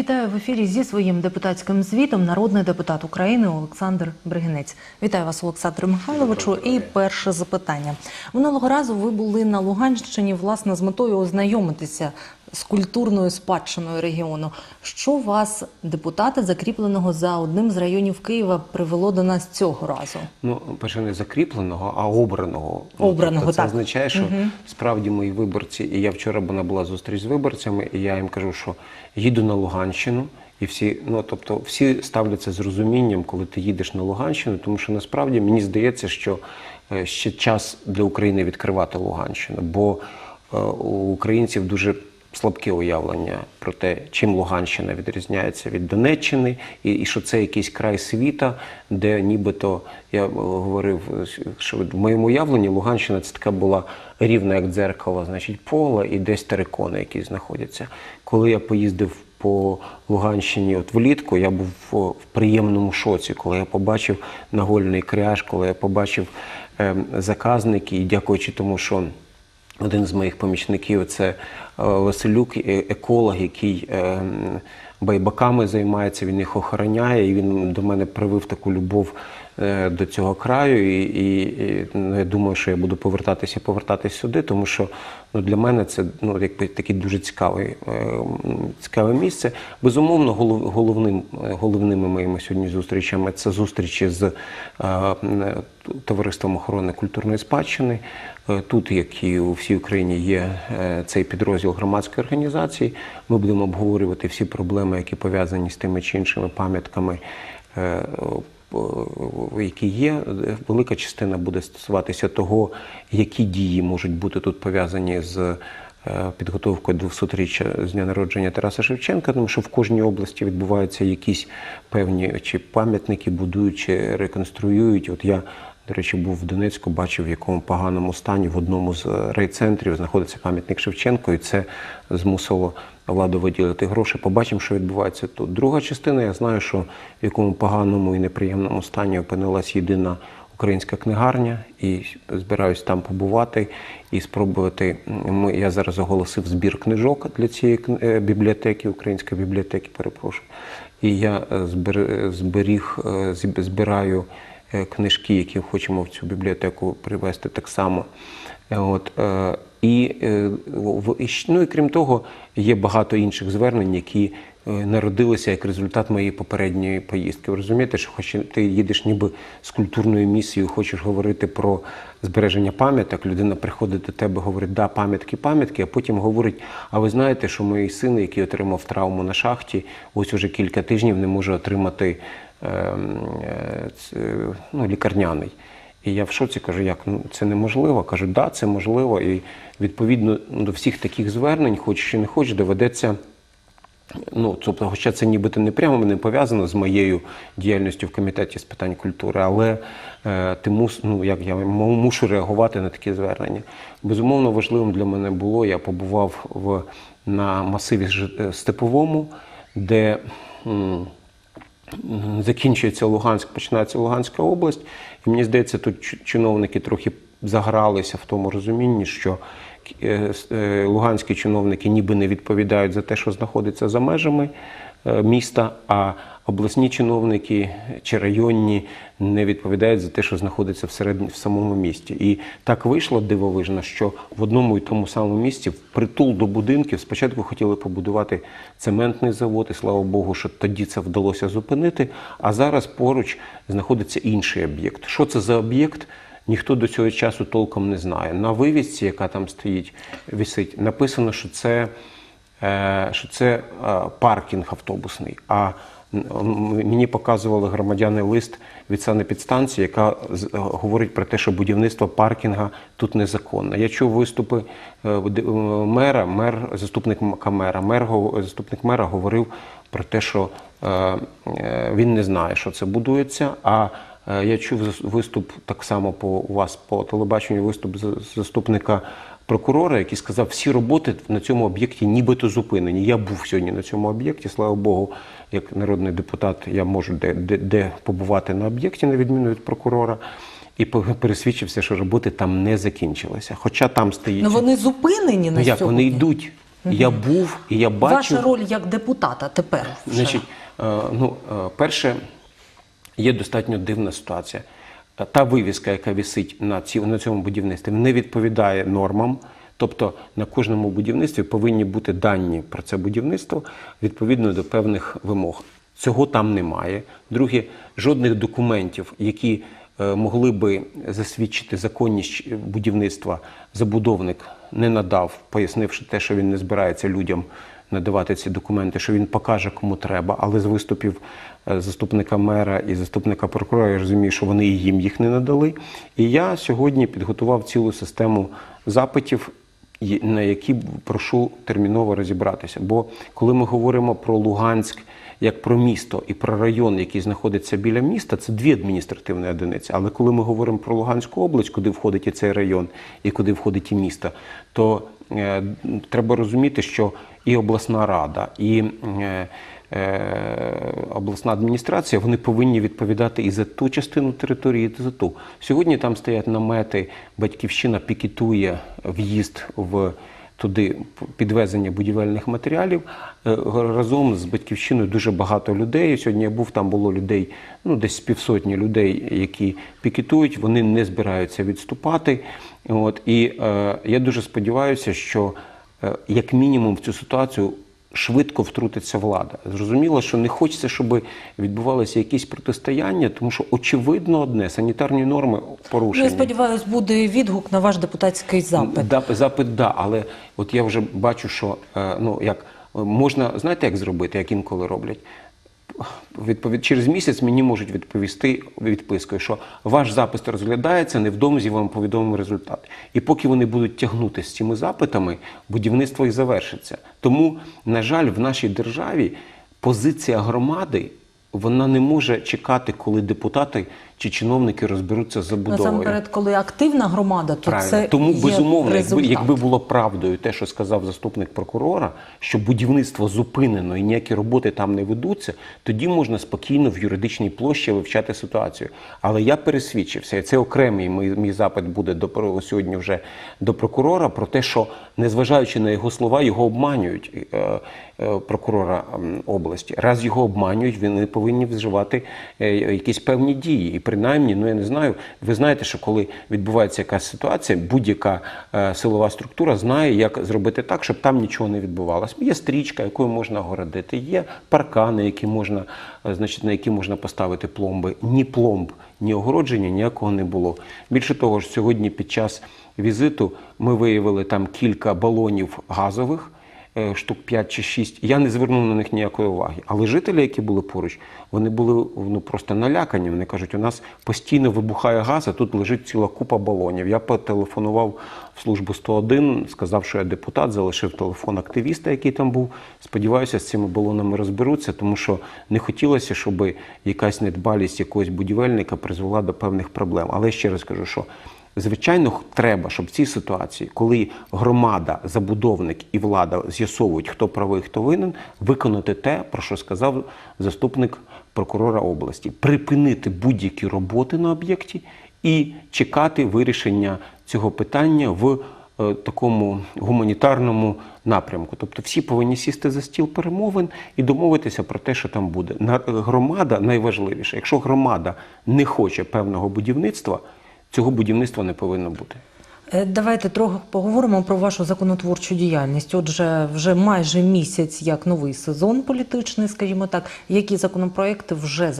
Вітаю в ефірі зі своїм депутатським звітом народний депутат України Олександр Бригинець. Вітаю вас, Олександр Михайловичу. І перше запитання. Минулого разу ви були на Луганщині власне з метою ознайомитися з культурною спадщиною регіону. Що вас, депутата, закріпленого за одним з районів Києва, привело до нас цього разу? Ну, перше, не закріпленого, а обраного. Обраного, тобто це так. означає, що справді мої виборці, і я вчора була була зустріч з виборцями, і я їм кажу, що їду на Луганщину. І всі, ну тобто, всі ставляться з розумінням, коли ти їдеш на Луганщину, тому що насправді мені здається, що е, ще час для України відкривати Луганщину, бо е, у українців дуже слабке уявлення про те, чим Луганщина відрізняється від Донеччини, і, і що це якийсь край світа, де нібито я е, говорив, що в моєму уявленні Луганщина це така була рівна, як дзеркало, значить, поле і десь терикони, які знаходяться. Коли я поїздив по Луганщині от влітку, я був в, приємному шоці, коли я побачив нагольний кряж, коли я побачив ем, заказники, і дякуючи тому, що один з моїх помічників це е, Василюк, е- еколог, який е, байбаками займається, він їх охороняє, і він до мене привив таку любов до цього краю. І, і, і ну, я думаю, що я буду повертатися, повертатися сюди, тому що ну, для мене це ну, якби таке дуже цікаве, е, цікаве місце. Безумовно, голов, головним, е, головними моїми сьогодні зустрічами це зустрічі з е, Товариством охорони культурної спадщини. Е, Тут, як і у всій Україні, є е, цей підрозділ громадської організації. Ми будемо обговорювати всі проблеми, які пов'язані з тими чи іншими пам'ятками, е, які є. Е, Велика частина буде стосуватися того, які дії можуть бути тут пов'язані з е, підготовкою 200-річчя з дня народження Тараса Шевченка, тому що в кожній області відбуваються якісь певні чи пам'ятники будують, чи реконструюють. От я до речі, був в Донецьку, бачив, в якому поганому стані в одному з райцентрів знаходиться пам'ятник Шевченко, і це змусило владу виділити гроші. Побачимо, що відбувається тут. Друга частина, я знаю, що в якому поганому і неприємному стані опинилась єдина українська книгарня, і збираюсь там побувати і спробувати. Я зараз оголосив збір книжок для цієї е, бібліотеки, української бібліотеки, перепрошую. І я е, зберіг, е, збираю е, книжки, які хочемо в цю бібліотеку привезти так само. Е, От, е, і, е, ну, і крім того, є багато інших звернень, які е, народилися як результат моєї попередньої поїздки. Ви розумієте, що хоч ти їдеш ніби з культурною місією, хочеш говорити про збереження пам'яток, людина приходить до тебе, говорить, да, пам'ятки, пам'ятки, а потім говорить: а ви знаєте, що мій син, який отримав травму на шахті, ось уже кілька тижнів не може отримати е, ну, лікарняний. І я в шоці кажу, як ну це неможливо. Кажу, да, це можливо. І відповідно до всіх таких звернень, хоч чи не хоч, доведеться. Ну, тобто, хоча це нібито не прямо не пов'язано з моєю діяльністю в комітеті з питань культури, але е, ти мус, ну, як я мушу реагувати на такі звернення. Безумовно, важливим для мене було, я побував в, на масиві е, Степовому, де М, закінчується Луганськ, починається Луганська область. І мені здається, тут чиновники трохи загралися в тому розумінні, що е, е, луганські чиновники ніби не відповідають за те, що знаходиться за межами е, міста, а обласні чиновники чи районні не відповідають за те, що знаходиться всередині в самому місті. І так вийшло дивовижно, що в одному і тому самому місці, впритул до будинків, спочатку хотіли побудувати цементний завод, і слава Богу, що тоді це вдалося зупинити. А зараз поруч знаходиться інший об'єкт. Що це за об'єкт? Ніхто до цього часу толком не знає. На вивісці, яка там стоїть, висить, написано, що це, е, що це е, паркінг автобусний. А мені показували громадяни лист від санепідстанції, яка говорить про те, що будівництво паркінга тут незаконне. Я чув виступи е, е, мера, мер, заступник мера. Мер, заступник мера говорив про те, що е, е, він не знає, що це будується. А е, я чув виступ так само по у вас по телебаченню, виступ заступника прокурора, який сказав, всі роботи на цьому об'єкті нібито зупинені. Я був сьогодні на цьому об'єкті, слава Богу, як народний депутат, я можу де, де, де побувати на об'єкті, на відміну від прокурора. І пересвідчився, що роботи там не закінчилися. Хоча там стоїть. Ну вони зупинені на Ну як сьогодні. вони йдуть? Я був і я бачив. Ваша роль як депутата тепер. Вже. Значить, е, ну, е, перше, є достатньо дивна ситуація. Та вивіска, яка висить на, на цьому будівництві, не відповідає нормам. Тобто на кожному будівництві повинні бути дані про це будівництво відповідно до певних вимог. Цього там немає. Друге, жодних документів, які е, могли би засвідчити законність будівництва, забудовник не надав, пояснивши те, що він не збирається людям надавати ці документи, що він покаже кому треба. Але з виступів е, заступника мера і заступника прокурора я розумію, що вони їм їх не надали. І я сьогодні підготував цілу систему запитів, на які прошу терміново розібратися. Бо коли ми говоримо про Луганськ як про місто і про район, який знаходиться біля міста, це дві адміністративні одиниці. Але коли ми говоримо про Луганську область, куди входить і цей район, і куди входить і місто, то треба розуміти, що і обласна рада, і е, е, обласна адміністрація вони повинні відповідати і за ту частину території, і за ту. Сьогодні там стоять намети, батьківщина пікетує в'їзд в туди підвезення будівельних матеріалів. Е, Разом з батьківщиною дуже багато людей. Сьогодні я був, там було людей, ну десь півсотні людей, які пікетують, вони не збираються відступати. От, і е, я дуже сподіваюся, що е, як мінімум в цю ситуацію швидко втрутиться влада. Зрозуміло, що не хочеться, щоб відбувалися якісь протистояння, тому що очевидно одне санітарні норми Ну, порушені. я сподіваюся, буде відгук на ваш депутатський запит. Да, запит, да, але от я вже бачу, що е, ну як е, можна, знаєте, як зробити, як інколи роблять. Відповідь через місяць мені можуть відповісти відпискою, що ваш запис розглядається, невдовзі вам повідомимо результат. І поки вони будуть тягнути з цими запитами, будівництво і завершиться. Тому, на жаль, в нашій державі позиція громади вона не може чекати, коли депутати чи чиновники розберуться з забудовою. Насамперед, коли активна громада, то Правильно. це Тому є безумовно, якби, результат. якби було правдою те, що сказав заступник прокурора, що будівництво зупинено і ніякі роботи там не ведуться, тоді можна спокійно в юридичній площі вивчати ситуацію. Але я пересвідчився, і це окремий мій, мій запит буде до сьогодні вже до прокурора про те, що незважаючи на його слова, його обманюють е, прокурора області. Раз його обманюють, вони повинні вживати е, якісь певні дії. І принаймні, ну я не знаю, ви знаєте, що коли відбувається якась ситуація, будь-яка е, силова структура знає, як зробити так, щоб там нічого не відбувалося. Є стрічка, якою можна огородити, є паркани, які можна, е, значить, на які можна поставити пломби. Ні пломб, ні огородження ніякого не було. Більше того ж, сьогодні під час візиту ми виявили там кілька балонів газових е, штук 5 чи 6. Я не звернув на них ніякої уваги. Але жителі, які були поруч, вони були ну, просто налякані. Вони кажуть, у нас постійно вибухає газ, а тут лежить ціла купа балонів. Я потелефонував в службу 101, сказав, що я депутат, залишив телефон активіста, який там був. Сподіваюся, з цими балонами розберуться, тому що не хотілося, щоб якась недбалість якогось будівельника призвела до певних проблем. Але ще раз кажу, що Звичайно, треба, щоб в цій ситуації, коли громада, забудовник і влада з'ясовують, хто правий, хто винен, виконати те, про що сказав заступник прокурора області, припинити будь-які роботи на об'єкті і чекати вирішення цього питання в е, такому гуманітарному напрямку. Тобто всі повинні сісти за стіл перемовин і домовитися про те, що там буде. На- Громада найважливіше. Якщо громада не хоче певного будівництва, цього будівництва не повинно бути. Е, Давайте трохи поговоримо про вашу законотворчу діяльність. Отже, вже майже місяць як новий сезон політичний, скажімо так. Які законопроекти вже